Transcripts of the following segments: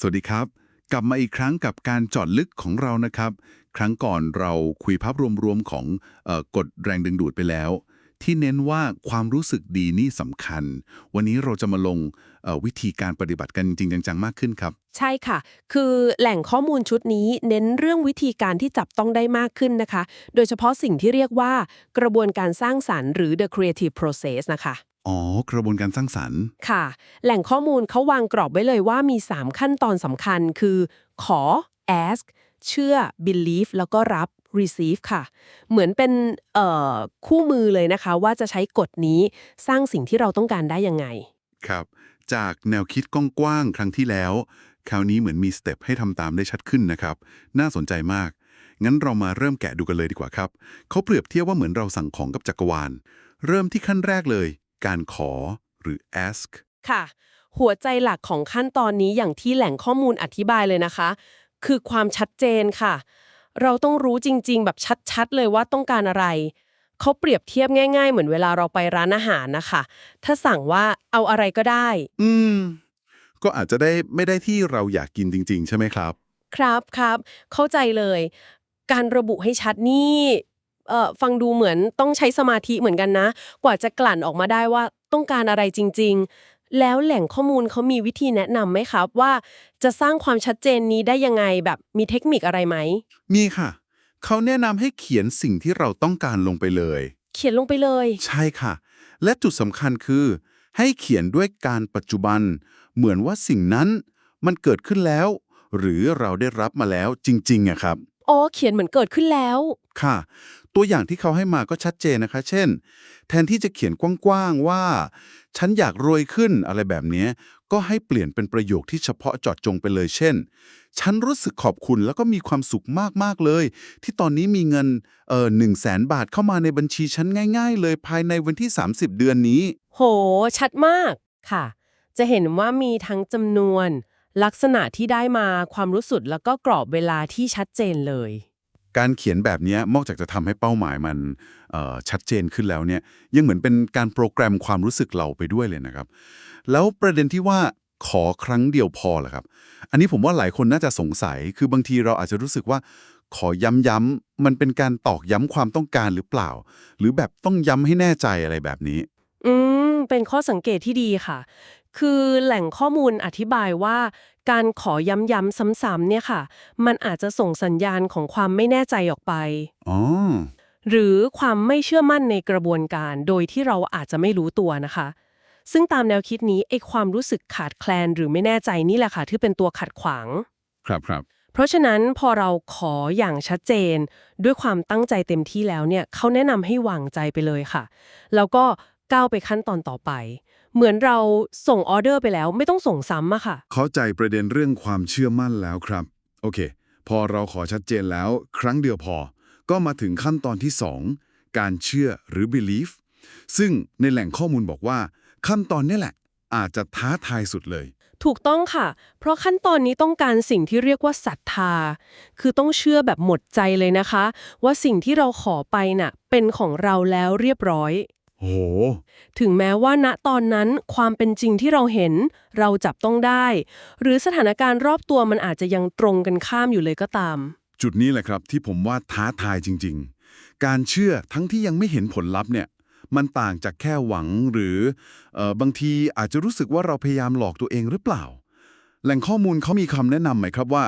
สวัสดีครับ กลับมาอีกครั้งกับการจอดลึกของเรานะครับ ครั้งก่อนเราคุยภาพรวมๆของออกฎแรงดึงดูดไปแล้ว ที่เน้นว่าความรู้สึกดีนี่สำคัญ วันนี้เราจะมาลงวิธีการปฏิบัติกันจริงๆจังๆมากขึ้นครับ ใช่ค่ะ คือแหล่งข้อมูลชุดนี้เน้นเรื่องวิธีการที่จับต้องได้มากขึ้นนะคะ โดยเฉพาะสิ่งที่เรียกว่ากระบวนการสร้างสรรค์หรือ the creative process นะคะ อ๋อ กระบวนการสร้างสรรค์ค่ะ แหล่งข้อมูลเขาวางกรอบไว้เลยว่ามี 3 ขั้นตอนสำคัญคือ ขอ ask เชื่อ believe แล้วก็รับ receive ค่ะ เหมือนเป็นเอ่อคู่มือเลยนะคะ ว่าจะใช้กฎนี้สร้างสิ่งที่เราต้องการได้ยังไง ครับ จากแนวคิดกว้างๆครั้งที่แล้ว คราวนี้เหมือนมีสเต็ปให้ทำตามได้ชัดขึ้นนะครับ น่าสนใจมาก งั้นเรามาเริ่มแกะดูกันเลยดีกว่าครับ เขาเปรียบเทียบว่าเหมือนเราสั่งของกับจักรวาล เริ่มที่ขั้นแรกเลย การขอหรือ ask ค่ะ หัวใจหลักของขั้นตอนนี้อย่างที่แหล่งข้อมูลอธิบายเลยนะคะ คือความชัดเจนค่ะ เราต้องรู้จริง ๆ แบบชัดๆ เลยว่าต้องการอะไร เขาเปรียบเทียบง่าย ๆ เหมือนเวลาเราไปร้านอาหารนะคะ ถ้าสั่งว่าเอาอะไรก็ได้ อืม ก็อาจจะได้ไม่ได้ที่เราอยากกินจริง ๆ ใช่ไหมครับ ครับครับ เข้าใจเลย การระบุให้ชัดนี่เอ่อ ฟังดูเหมือนต้องใช้สมาธิเหมือนกันนะ กว่าจะกลั่นออกมาได้ว่าต้องการอะไรจริง ๆ แล้วแหล่งข้อมูลเขามีวิธีแนะนำไหมครับว่าจะสร้างความชัดเจนนี้ได้ยังไงแบบมีเทคนิคอะไรไหม มีค่ะ เขาแนะนำให้เขียนสิ่งที่เราต้องการลงไปเลย เขียนลงไปเลย ใช่ค่ะ และจุดสำคัญคือ ให้เขียนด้วยการปัจจุบัน เหมือนว่าสิ่งนั้นมันเกิดขึ้นแล้ว หรือเราได้รับมาแล้วจริงๆอะครับ อ๋อ เขียนเหมือนเกิดขึ้นแล้ว ค่ะตัวอย่างที่เขาให้มาก็ชัดเจนนะคะ เช่น แทนที่จะเขียนกว้างๆว่า ฉันอยากรวยขึ้นอะไรแบบนี้ ก็ให้เปลี่ยนเป็นประโยคที่เฉพาะเจาะจงไปเลยเช่น ฉันรู้สึกขอบคุณแล้วก็มีความสุขมากๆเลย ที่ตอนนี้มีเงินเอ่อหนึ่งแสนบาทเข้ามาในบัญชีฉันง่าย ๆ เลยภายในวันที่ 30 เดือนนี้ โห ชัดมากค่ะ จะเห็นว่ามีทั้งจำนวน ลักษณะที่ได้มาความรู้สึกแล้วก็กรอบเวลาที่ชัดเจนเลย การเขียนแบบนี้นอกจากจะทำให้เป้าหมายมันชัดเจนขึ้นแล้วเนี่ยยังเหมือนเป็นการโปรแกรมความรู้สึกเราไปด้วยเลยนะครับ แล้วประเด็นที่ว่าขอครั้งเดียวพอเหรอครับ อันนี้ผมว่าหลายคนน่าจะสงสัย คือบางทีเราอาจจะรู้สึกว่าขอย้ำๆมันเป็นการตอกย้ำความต้องการหรือเปล่า หรือแบบต้องย้ำให้แน่ใจอะไรแบบนี้ อืม เป็นข้อสังเกตที่ดีค่ะ คือแหล่งข้อมูลอธิบายว่าการขอย้ำๆซ้ำๆเนี่ยค่ะ มันอาจจะส่งสัญญาณของความไม่แน่ใจออกไป อ๋อ หรือความไม่เชื่อมั่นในกระบวนการ โดยที่เราอาจจะไม่รู้ตัวนะคะ ซึ่งตามแนวคิดนี้ไอ้ความรู้สึกขาดแคลนหรือไม่แน่ใจนี่แหละค่ะที่เป็นตัวขัดขวาง ครับครับ เพราะฉะนั้นพอเราขออย่างชัดเจน ด้วยความตั้งใจเต็มที่แล้วเนี่ยเขาแนะนำให้วางใจไปเลยค่ะ แล้วก็ ก้าวไปขั้นตอนต่อไป เหมือนเราส่งออเดอร์ไปแล้วไม่ต้องส่งซ้ำอะค่ะ เข้าใจประเด็นเรื่องความเชื่อมั่นแล้วครับ โอเค พอเราขอชัดเจนแล้ว ครั้งเดียวพอ ก็มาถึงขั้นตอนที่ 2 การเชื่อหรือ belief ซึ่งในแหล่งข้อมูลบอกว่า ขั้นตอนนี้แหละ อาจจะท้าทายสุดเลยถูกต้องค่ะ เพราะขั้นตอนนี้ต้องการสิ่งที่เรียกว่าศรัทธา คือต้องเชื่อแบบหมดใจเลยนะคะ ว่าสิ่งที่เราขอไปน่ะเป็นของเราแล้วเรียบร้อย โห ถึงแม้ว่าณตอนนั้นความเป็นจริงที่เราเห็น เราจับต้องได้ หรือสถานการณ์รอบตัวมันอาจจะยังตรงกันข้ามอยู่เลยก็ตาม จุดนี้แหละครับที่ผมว่าท้าทายจริง ๆ การเชื่อทั้งที่ยังไม่เห็นผลลัพธ์เนี่ย มันต่างจากแค่หวังหรือเออบางทีอาจจะรู้สึกว่าเราพยายามหลอกตัวเองหรือเปล่า แหล่งข้อมูลเขามีคำแนะนำไหมครับว่า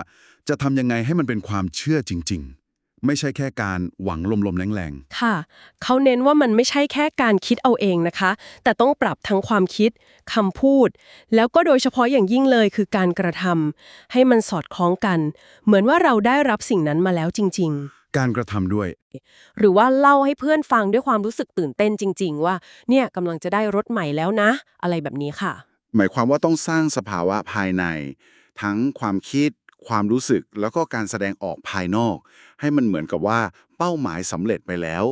จะทำยังไงให้มันเป็นความเชื่อจริง ๆ ไม่ใช่แค่การหวังลมๆแรงค่ะ เขาเน้นว่ามันไม่ใช่แค่การคิดเอาเองนะคะ แต่ต้องปรับทั้งความคิดคำพูด แล้วก็โดยเฉพาะอย่างยิ่งเลยคือการกระทำให้มันสอดคล้องกัน เหมือนว่าเราได้รับสิ่งนั้นมาแล้วจริง ๆ การกระทำด้วยๆหรือว่าเล่าให้เพื่อนฟังด้วยความรู้สึกตื่นเต้นจริง ๆ ว่าเนี่ยกำลังจะได้รถใหม่แล้วนะ อะไรแบบนี้ค่ะ หมายความว่าต้องสร้างสภาวะภายใน ทั้งความคิด ความรู้สึกแล้วก็การแสดงออกภายนอก ให้มันเหมือนกับว่าเป้าหมายสำเร็จไปแล้ว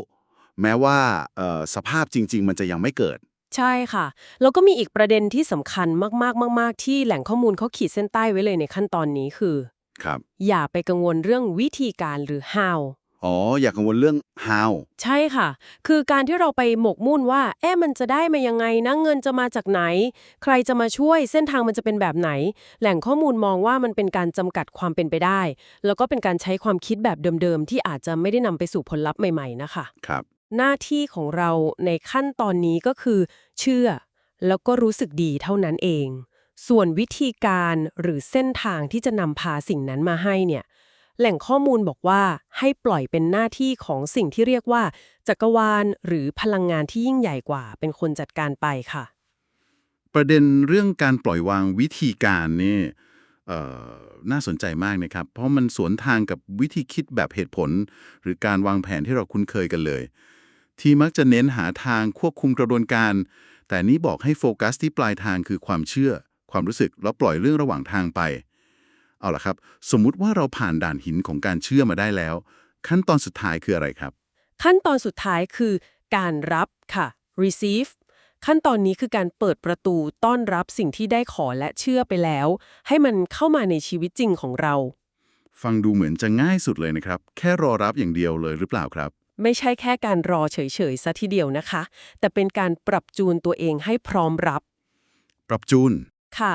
แม้ว่าเอ่อสภาพจริง ๆ มันจะยังไม่เกิด ใช่ค่ะ แล้วก็มีอีกประเด็นที่สำคัญมากๆมาก ๆ ที่แหล่งข้อมูลเขาขีดเส้นใต้ไว้เลยในขั้นตอนนี้คือ ครับ อย่าไปกังวลเรื่องวิธีการหรือ how อ๋อ อยากกังวลเรื่อง how ใช่ค่ะ คือการที่เราไปหมกมุ่นว่า เอ๊ะมันจะได้มายังไงนะเงินจะมาจากไหน ใครจะมาช่วยเส้นทางมันจะเป็นแบบไหน แหล่งข้อมูลมองว่ามันเป็นการจำกัดความเป็นไปได้ แล้วก็เป็นการใช้ความคิดแบบเดิมๆ ที่อาจจะไม่ได้นำไปสู่ผลลัพธ์ใหม่ๆนะคะ ครับ หน้าที่ของเราในขั้นตอนนี้ก็คือ เชื่อ แล้วก็รู้สึกดีเท่านั้นเอง ส่วนวิธีการหรือเส้นทางที่จะนำพาสิ่งนั้นมาให้เนี่ย แหล่งข้อมูลบอกว่า ให้ปล่อยเป็นหน้าที่ของสิ่งที่เรียกว่า จักรวาลหรือพลังงานที่ยิ่งใหญ่กว่า เป็นคนจัดการไปค่ะ ประเด็นเรื่องการปล่อยวางวิธีการนี่น่าสนใจมากนะครับ เพราะมันสวนทางกับวิธีคิดแบบเหตุผล หรือการวางแผนที่เราคุ้นเคยกันเลย ที่มักจะเน้นหาทางควบคุมกระบวนการ แต่นี้บอกให้โฟกัสที่ปลายทางคือความเชื่อ ความรู้สึกแล้วปล่อยเรื่องระหว่างทางไป เอาล่ะครับ สมมุติว่าเราผ่านด่านหินของการเชื่อมาได้แล้ว ขั้นตอนสุดท้ายคืออะไรครับ ขั้นตอนสุดท้ายคือ การรับค่ะ receive ขั้นตอนนี้คือการเปิดประตูต้อนรับสิ่งที่ได้ขอและเชื่อไปแล้ว ให้มันเข้ามาในชีวิตจริงของเรา ฟังดูเหมือนจะง่ายสุดเลยนะครับ แค่รอรับอย่างเดียวเลยหรือเปล่าครับ ไม่ใช่แค่การรอเฉยๆซะทีเดียวนะคะ แต่เป็นการปรับจูนตัวเองให้พร้อมรับ ปรับจูน ค่ะ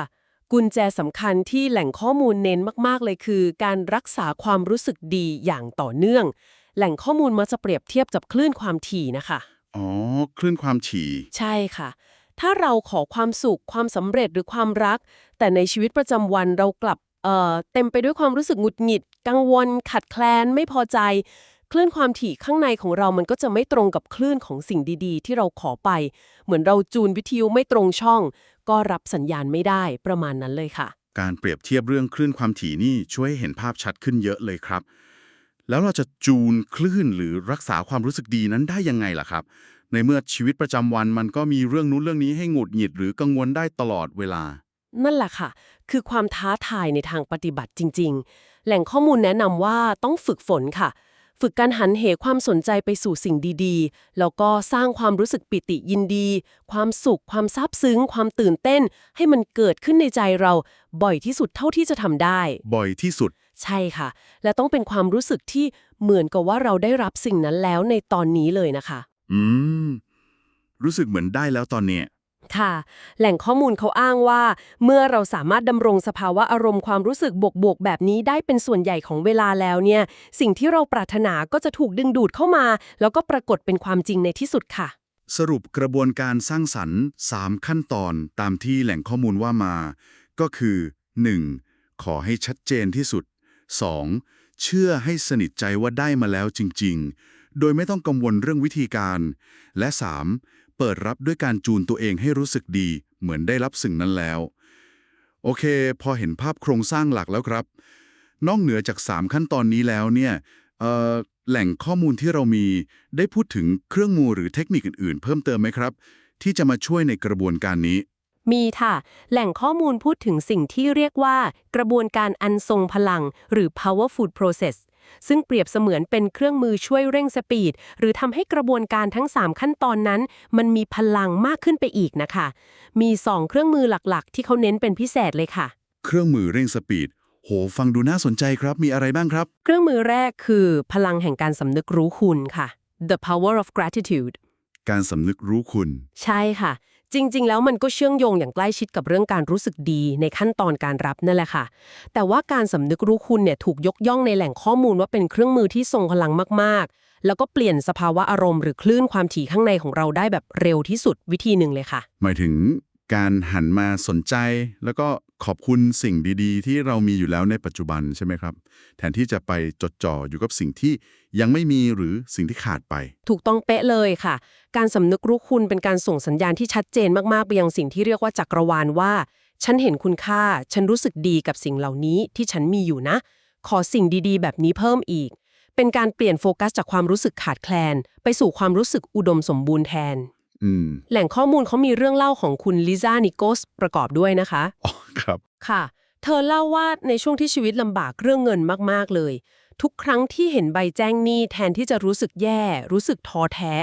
กุญแจสำคัญที่แหล่งข้อมูลเน้นมาก ๆ เลยคือ การรักษาความรู้สึกดีอย่างต่อเนื่อง แหล่งข้อมูลมักจะเปรียบเทียบกับคลื่นความถี่นะคะ อ๋อ คลื่นความถี่ ใช่ค่ะ ถ้าเราขอความสุข ความสำเร็จหรือความรัก แต่ในชีวิตประจำวันเรากลับเอ่อเต็มไปด้วยความรู้สึกหงุดหงิด กังวล ขัดแคลน ไม่พอใจ คลื่นความถี่ข้างในของเรามันก็จะไม่ตรงกับคลื่นของสิ่งดีๆ ที่เราขอไป เหมือนเราจูนวิทยุไม่ตรงช่อง ก็รับสัญญาณไม่ได้ประมาณนั้นเลยค่ะ การเปรียบเทียบเรื่องคลื่นความถี่นี่ช่วยให้เห็นภาพชัดขึ้นเยอะเลยครับ แล้วเราจะจูนคลื่นหรือรักษาความรู้สึกดีนั้นได้ยังไงล่ะครับ ในเมื่อชีวิตประจำวันมันก็มีเรื่องนู้นเรื่องนี้ให้หงุดหงิดหรือกังวลได้ตลอดเวลา นั่นแหละค่ะ คือความท้าทายในทางปฏิบัติจริง ๆ แหล่งข้อมูลแนะนำว่าต้องฝึกฝนค่ะ ฝึกการหันเหความสนใจไปสู่สิ่งดีๆ แล้วก็สร้างความรู้สึกปิติยินดี ความสุข ความซาบซึ้ง ความตื่นเต้น ให้มันเกิดขึ้นในใจเรา บ่อยที่สุดเท่าที่จะทำได้ บ่อยที่สุด ใช่ค่ะ และต้องเป็นความรู้สึกที่เหมือนกับว่าเราได้รับสิ่งนั้นแล้วในตอนนี้เลยนะคะ อืม รู้สึกเหมือนได้แล้วตอนเนี้ย ค่ะ แหล่งข้อมูลเขาอ้างว่า เมื่อเราสามารถดำรงสภาวะอารมณ์ความรู้สึกบวกแบบนี้ได้เป็นส่วนใหญ่ของเวลาแล้วเนี่ย สิ่งที่เราปรารถนาก็จะถูกดึงดูดเข้ามา แล้วก็ปรากฏเป็นความจริงในที่สุดค่ะ สรุปกระบวนการสร้างสรรค์ 3 ขั้นตอนตามที่แหล่งข้อมูลว่ามา ก็คือ 1. ขอให้ชัดเจนที่สุด 2. เชื่อให้สนิทใจว่าได้มาแล้วจริง ๆ โดยไม่ต้องกังวลเรื่องวิธีการ และ 3. เปิดรับด้วยการจูนตัวเองให้รู้สึกดี เหมือนได้รับสิ่งนั้นแล้ว โอเค พอเห็นภาพโครงสร้างหลักแล้วครับ นอกเหนือจาก 3 ขั้นตอนนี้แล้วเนี่ยแหล่งข้อมูลที่เรามีได้พูดถึงเครื่องมือหรือเทคนิคอื่นๆ เพิ่มเติมไหมครับ ที่จะมาช่วยในกระบวนการนี้ มีค่ะ แหล่งข้อมูลพูดถึงสิ่งที่เรียกว่า กระบวนการอันทรงพลัง หรือ powerful process ซึ่งเปรียบเสมือนเป็นเครื่องมือช่วยเร่งสปีด หรือทำให้กระบวนการทั้ง 3 ขั้นตอนนั้น มันมีพลังมากขึ้นไปอีกนะคะ มี 2 เครื่องมือหลักๆ ที่เขาเน้นเป็นพิเศษเลยค่ะ เครื่องมือเร่งสปีดโห ฟังดูน่าสนใจครับ มีอะไรบ้างครับ เครื่องมือแรกคือพลังแห่งการสำนึกรู้คุณค่ะ the power of gratitude การสำนึกรู้คุณ ใช่ค่ะ จริง ๆ แล้วมันก็เชื่อมโยงอย่างใกล้ชิดกับเรื่องการรู้สึกดีในขั้นตอนการรับนั่นแหละค่ะ แต่ว่าการสำนึกรู้คุณเนี่ยถูกยกย่องในแหล่งข้อมูลว่าเป็นเครื่องมือที่ทรงพลังมากๆ แล้วก็เปลี่ยนสภาวะอารมณ์หรือคลื่นความถี่ข้างในของเราได้แบบเร็วที่สุดวิธีหนึ่งเลยค่ะ หมายถึงการหันมาสนใจแล้วก็ขอบคุณสิ่งดีๆ ที่เรามีอยู่แล้วในปัจจุบันใช่ไหมครับ แทนที่จะไปจดจ่ออยู่กับสิ่งที่ยังไม่มีหรือสิ่งที่ขาดไป ถูกต้องเป๊ะเลยค่ะ การสำนึกรู้คุณเป็นการส่งสัญญาณที่ชัดเจนมากๆไปยังสิ่งที่เรียกว่าจักรวาลว่า ฉันเห็นคุณค่า ฉันรู้สึกดีกับสิ่งเหล่านี้ที่ฉันมีอยู่นะ ขอสิ่งดีๆ แบบนี้เพิ่มอีก เป็นการเปลี่ยนโฟกัสจากความรู้สึกขาดแคลน ไปสู่ความรู้สึกอุดมสมบูรณ์แทน แหล่งข้อมูลเขามีเรื่องเล่าของคุณลิซ่านิโกสประกอบด้วยนะคะอ๋อครับ ค่ะ เธอเล่าว่าในช่วงที่ชีวิตลำบากเรื่องเงินมากๆเลย ทุกครั้งที่เห็นใบแจ้งหนี้แทนที่จะรู้สึกแย่ รู้สึกท้อแท้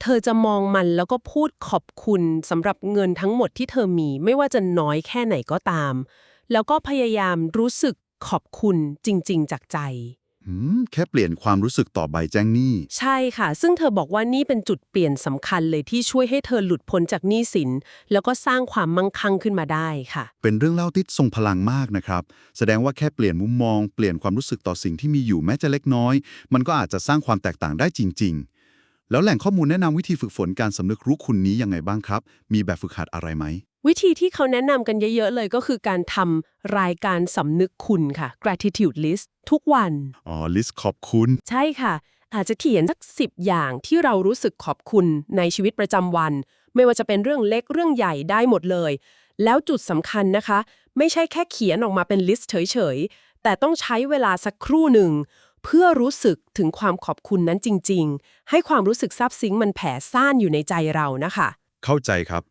เธอจะมองมันแล้วก็พูดขอบคุณสำหรับเงินทั้งหมดที่เธอมีไม่ว่าจะน้อยแค่ไหนก็ตาม แล้วก็พยายามรู้สึกขอบคุณจริง ๆ จากใจออืม แค่เปลี่ยนความรู้สึกต่อใบแจ้งหนี้ ใช่ค่ะ ซึ่งเธอบอกว่านี่เป็นจุดเปลี่ยนสำคัญเลยที่ช่วยให้เธอหลุดพ้นจากหนี้สิน แล้วก็สร้างความมั่งคั่งขึ้นมาได้ค่ะ เป็นเรื่องเล่าที่ทรงพลังมากนะครับ แสดงว่าแค่เปลี่ยนมุมมอง เปลี่ยนความรู้สึกต่อสิ่งที่มีอยู่แม้จะเล็กน้อย มันก็อาจจะสร้างความแตกต่างได้จริง ๆแล้วแหล่งข้อมูลแนะนำวิธีฝึกฝนการสำนึกรู้คุณนี้ยังไงบ้างครับ มีแบบฝึกหัดอะไรไหม วิธีที่เขาแนะนำกันเยอะ ๆ เลยก็คือการทำรายการสำนึกคุณค่ะ gratitude list ทุกวัน อ๋อ ลิสต์ขอบคุณ ใช่ค่ะ อาจจะเขียนสักสิบอย่างที่เรารู้สึกขอบคุณในชีวิตประจำวัน ไม่ว่าจะเป็นเรื่องเล็กเรื่องใหญ่ได้หมดเลย แล้วจุดสำคัญนะคะ ไม่ใช่แค่เขียนออกมาเป็นลิสต์เฉย ๆ แต่ต้องใช้เวลาสักครู่หนึ่ง เพื่อรู้สึกถึงความขอบคุณนั้นจริง ๆ ให้ความรู้สึกซาบซึ้งมันแผ่ซ่านอยู่ในใจเรานะคะ เข้าใจครับ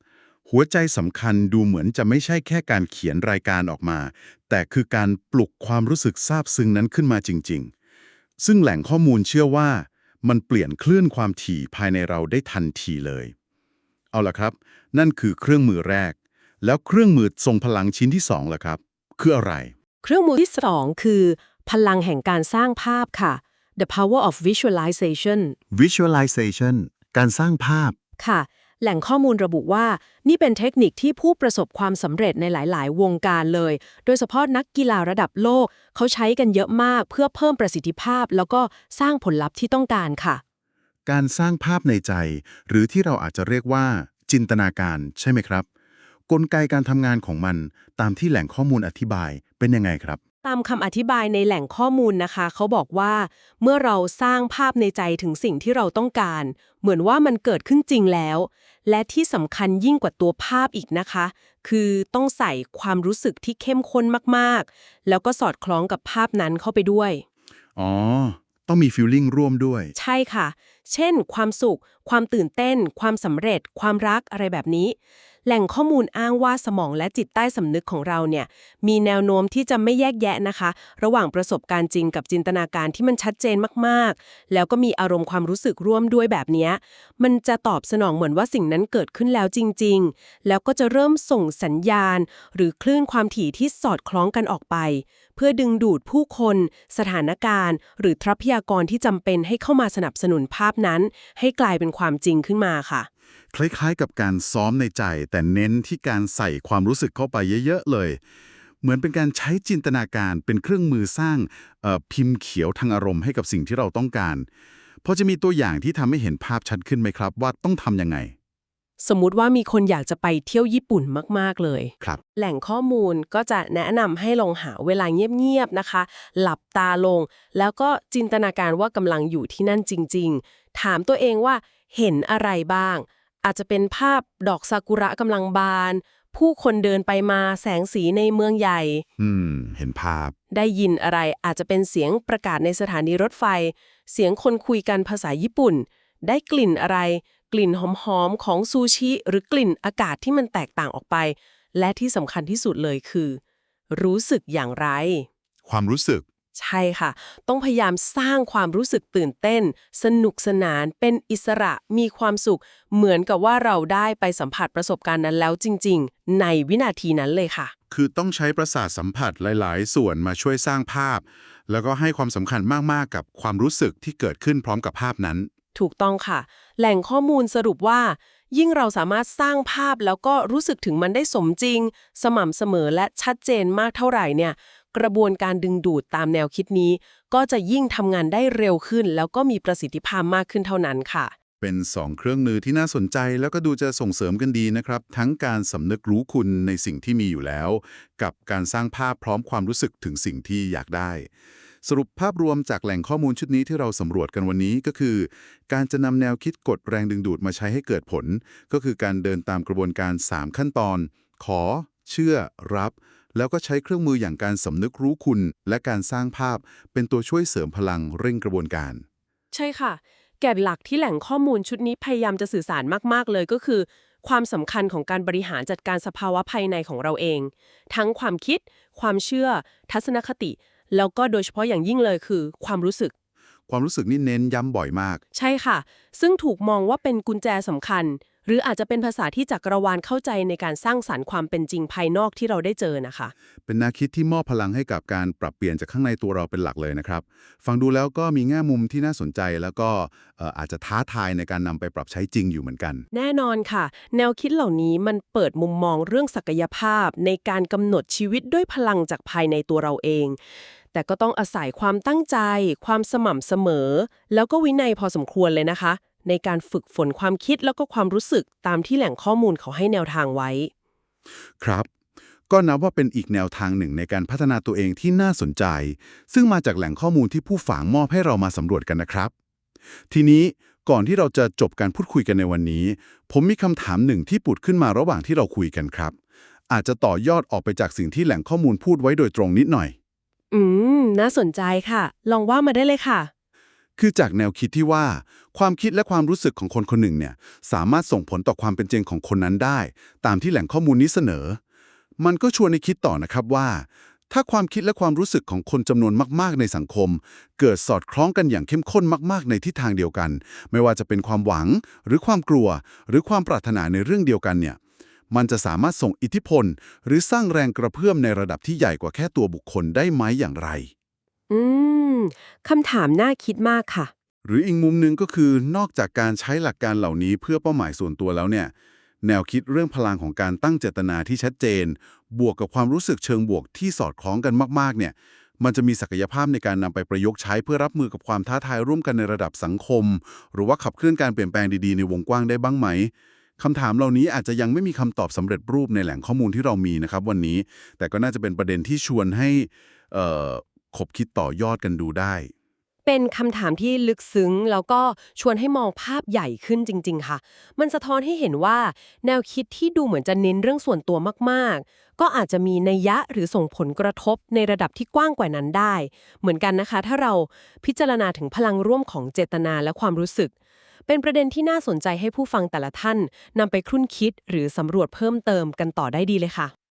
หัวใจสำคัญดูเหมือนจะไม่ใช่แค่การเขียนรายการออกมา แต่คือการปลุกความรู้สึกซาบซึ้งนั้นขึ้นมาจริง ๆ ซึ่งแหล่งข้อมูลเชื่อว่ามันเปลี่ยนคลื่นความถี่ภายในเราได้ทันทีเลย เอาล่ะครับ นั่นคือเครื่องมือแรก แล้วเครื่องมือทรงพลังชิ้นที่สองล่ะครับ คืออะไร เครื่องมือที่สองคือ พลังแห่งการสร้างภาพค่ะ the power of visualization visualization การสร้างภาพค่ะ แหล่งข้อมูลระบุว่า นี่เป็นเทคนิคที่ผู้ประสบความสำเร็จในหลาย ๆ วงการเลย โดยเฉพาะนักกีฬาระดับโลก เขาใช้กันเยอะมากเพื่อเพิ่มประสิทธิภาพ แล้วก็สร้างผลลัพธ์ที่ต้องการค่ะ การสร้างภาพในใจ หรือที่เราอาจจะเรียกว่า จินตนาการใช่ไหมครับ กลไกการทำงานของมันตามที่แหล่งข้อมูลอธิบายเป็นยังไงครับามคำอธิบายในแหล่งข้อมูลนะคะ เขาบอกว่า เมื่อเราสร้างภาพในใจถึงสิ่งที่เราต้องการ เหมือนว่ามันเกิดขึ้นจริงแล้ว และที่สำคัญยิ่งกว่าตัวภาพอีกนะคะ คือต้องใส่ความรู้สึกที่เข้มข้นมากๆ แล้วก็สอดคล้องกับภาพนั้นเข้าไปด้วย อ๋อ ต้องมีฟิลลิ่งร่วมด้วย ใช่ค่ะ เช่น ความสุข ความตื่นเต้น ความสำเร็จ ความรักอะไรแบบนี้ แหล่งข้อมูลอ้างว่าสมองและจิตใต้สำนึกของเราเนี่ยมีแนวโน้มที่จะไม่แยกแยะนะคะ ระหว่างประสบการณ์จริงกับจินตนาการที่มันชัดเจนมากๆ แล้วก็มีอารมณ์ความรู้สึกร่วมด้วยแบบนี้มันจะตอบสนองเหมือนว่าสิ่งนั้นเกิดขึ้นแล้วจริง ๆ แล้วก็จะเริ่มส่งสัญญาณ หรือคลื่นความถี่ที่สอดคล้องกันออกไป เพื่อดึงดูดผู้คน สถานการณ์ หรือทรัพยากรที่จำเป็นให้เข้ามาสนับสนุนภาพนั้น ให้กลายเป็นความจริงขึ้นมาค่ะ คล้ายๆ กับการซ้อมในใจ แต่เน้นที่การใส่ความรู้สึกเข้าไปเยอะๆเลย เหมือนเป็นการใช้จินตนาการเป็นเครื่องมือสร้างเอ่อพิมพ์เขียวทางอารมณ์ให้กับสิ่งที่เราต้องการพอจะมีตัวอย่างที่ทำให้เห็นภาพชัดขึ้นไหมครับ ว่าต้องทำยังไง สมมุติว่ามีคนอยากจะไปเที่ยวญี่ปุ่นมาก ๆ เลย ครับ แหล่งข้อมูลก็จะแนะนำให้ลองหาเวลาเงียบ ๆ นะคะ หลับตาลง แล้วก็จินตนาการว่ากำลังอยู่ที่นั่นจริง ๆ ถามตัวเองว่าเห็นอะไรบ้าง อาจจะเป็นภาพดอกซากุระกำลังบาน ผู้คนเดินไปมาแสงสีในเมืองใหญ่ อืม เห็นภาพ ได้ยินอะไรอาจจะเป็นเสียงประกาศในสถานีรถไฟ เสียงคนคุยกันภาษาญี่ปุ่น ได้กลิ่นอะไร กลิ่นหอมๆของซูชิ หรือกลิ่นอากาศที่มันแตกต่างออกไป และที่สำคัญที่สุดเลยคือ รู้สึกอย่างไร ความรู้สึก ใช่ค่ะ ต้องพยายามสร้างความรู้สึกตื่นเต้น สนุกสนาน เป็นอิสระ มีความสุข เหมือนกับว่าเราได้ไปสัมผัสประสบการณ์นั้นแล้วจริง ๆ ในวินาทีนั้นเลยค่ะ คือต้องใช้ประสาทสัมผัสหลาย ๆ ส่วนมาช่วยสร้างภาพ แล้วก็ให้ความสำคัญมาก ๆ กับความรู้สึกที่เกิดขึ้นพร้อมกับภาพนั้น ถูกต้องค่ะ แหล่งข้อมูลสรุปว่ายิ่งเราสามารถสร้างภาพแล้วก็รู้สึกถึงมันได้สมจริง สม่ำเสมอและชัดเจนมากเท่าไหร่เนี่ย กระบวนการดึงดูดตามแนวคิดนี้ ก็จะยิ่งทำงานได้เร็วขึ้น แล้วก็มีประสิทธิภาพมากขึ้นเท่านั้นค่ะ เป็น 2 เครื่องมือที่น่าสนใจแล้วก็ดูจะส่งเสริมกันดีนะครับ ทั้งการสำนึกรู้คุณในสิ่งที่มีอยู่แล้ว กับการสร้างภาพพร้อมความรู้สึกถึงสิ่งที่อยากได้สรุปภาพรวมจากแหล่งข้อมูลชุดนี้ที่เราสำรวจกันวันนี้ก็คือ การจะนำแนวคิดกดแรงดึงดูดมาใช้ให้เกิดผล ก็คือการเดินตามกระบวนการ 3 ขั้นตอน ขอ เชื่อ รับ แล้วก็ใช้เครื่องมืออย่างการสำนึกรู้คุณ และการสร้างภาพเป็นตัวช่วยเสริมพลังเร่งกระบวนการ ใช่ค่ะ แก่นหลักที่แหล่งข้อมูลชุดนี้พยายามจะสื่อสารมาก ๆ เลยก็คือ ความสำคัญของการบริหารจัดการสภาวะภายในของเราเอง ทั้งความคิด ความเชื่อ ทัศนคติ แล้วก็โดยเฉพาะอย่างยิ่งเลยคือ ความรู้สึก ความรู้สึกนี่เน้นย้ำบ่อยมาก ใช่ค่ะ ซึ่งถูกมองว่าเป็นกุญแจสำคัญ หรืออาจจะเป็นภาษาที่จักรวาลเข้าใจในการสร้างสารรค์ความเป็นจริงภายนอกที่เราได้เจอนะคะ เป็นแนวคิดที่มอบพลังให้กับการปรับเปลี่ยนจากข้างในตัวเราเป็นหลักเลยนะครับ ฟังดูแล้วก็มีแง่มุมที่น่าสนใจแล้วก็เอ่ออาจจะท้าทายในการนำไปปรับใช้จริงอยู่เหมือนกัน แน่นอนค่ะ แนวคิดเหล่านี้มันเปิดมุมมองเรื่องศักยภาพ ในการกำหนดชีวิตด้วยพลังจากภายในตัวเราเอง แต่ก็ต้องอาศัยความตั้งใจ ความสม่ำเสมอ แล้วก็วินัยพอสมควรเลยนะคะ ในการฝึกฝนความคิดแล้วก็ความรู้สึกตามที่แหล่งข้อมูลเขาให้แนวทางไว้ ครับ ก็นับว่าเป็นอีกแนวทางหนึ่งในการพัฒนาตัวเองที่น่าสนใจ ซึ่งมาจากแหล่งข้อมูลที่ผู้ฝางมอบให้เรามาสำรวจกันนะครับ ทีนี้ก่อนที่เราจะจบการพูดคุยกันในวันนี้ ผมมีคำถามหนึ่งที่ปุดขึ้นมาระหว่างที่เราคุยกันครับ อาจจะต่อยอดออกไปจากสิ่งที่แหล่งข้อมูลพูดไว้โดยตรงนิดหน่อย อืม น่าสนใจค่ะ ลองว่ามาได้เลยค่ะ คือจากแนวคิดที่ว่า ความคิดและความรู้สึกของคนคนหนึ่งเนี่ยสามารถส่งผลต่อความเป็นจริงของคนนั้นได้ ตามที่แหล่งข้อมูลนี้เสนอ มันก็ชวนให้คิดต่อนะครับว่า ถ้าความคิดและความรู้สึกของคนจำนวนมาก ๆ ในสังคม เกิดสอดคล้องกันอย่างเข้มข้นมาก ๆ ในทิศทางเดียวกัน ไม่ว่าจะเป็นความหวัง หรือความกลัว หรือความปรารถนาในเรื่องเดียวกันเนี่ยมันจะสามารถส่งอิทธิพล หรือสร้างแรงกระเพื่อมในระดับที่ใหญ่กว่าแค่ตัวบุคคลได้ไหมอย่างไร อืม คำถามน่าคิดมากค่ะ หรืออีกมุมหนึ่งก็คือนอกจากการใช้หลักการเหล่านี้เพื่อเป้าหมายส่วนตัวแล้วเนี่ย แนวคิดเรื่องพลังของการตั้งเจตนาที่ชัดเจน บวกกับความรู้สึกเชิงบวกที่สอดคล้องกันมากๆ เนี่ย มันจะมีศักยภาพในการนำไปประยุกต์ใช้เพื่อรับมือกับความท้าทายร่วมกันในระดับสังคม หรือว่าขับเคลื่อนการเปลี่ยนแปลงดีๆในวงกว้างได้บ้างไหมคำถามเหล่านี้อาจจะยังไม่มีคำตอบสำเร็จรูปในแหล่งข้อมูลที่เรามีนะครับวันนี้ แต่ก็น่าจะเป็นประเด็นที่ชวนให้ เอ่อขบคิดต่อยอดกันดูได้ เป็นคำถามที่ลึกซึ้ง แล้วก็ชวนให้มองภาพใหญ่ขึ้นจริง ๆ ค่ะ มันสะท้อนให้เห็นว่า แนวคิดที่ดูเหมือนจะเน้นเรื่องส่วนตัวมากๆ ก็อาจจะมีนัยยะหรือส่งผลกระทบในระดับที่กว้างกว่านั้นได้ เหมือนกันนะคะ ถ้าเราพิจารณาถึงพลังร่วมของเจตนาและความรู้สึก เป็นประเด็นที่น่าสนใจให้ผู้ฟังแต่ละท่านนำไปครุ่นคิดหรือสำรวจเพิ่มเติมกันต่อได้ดีเลยค่ะ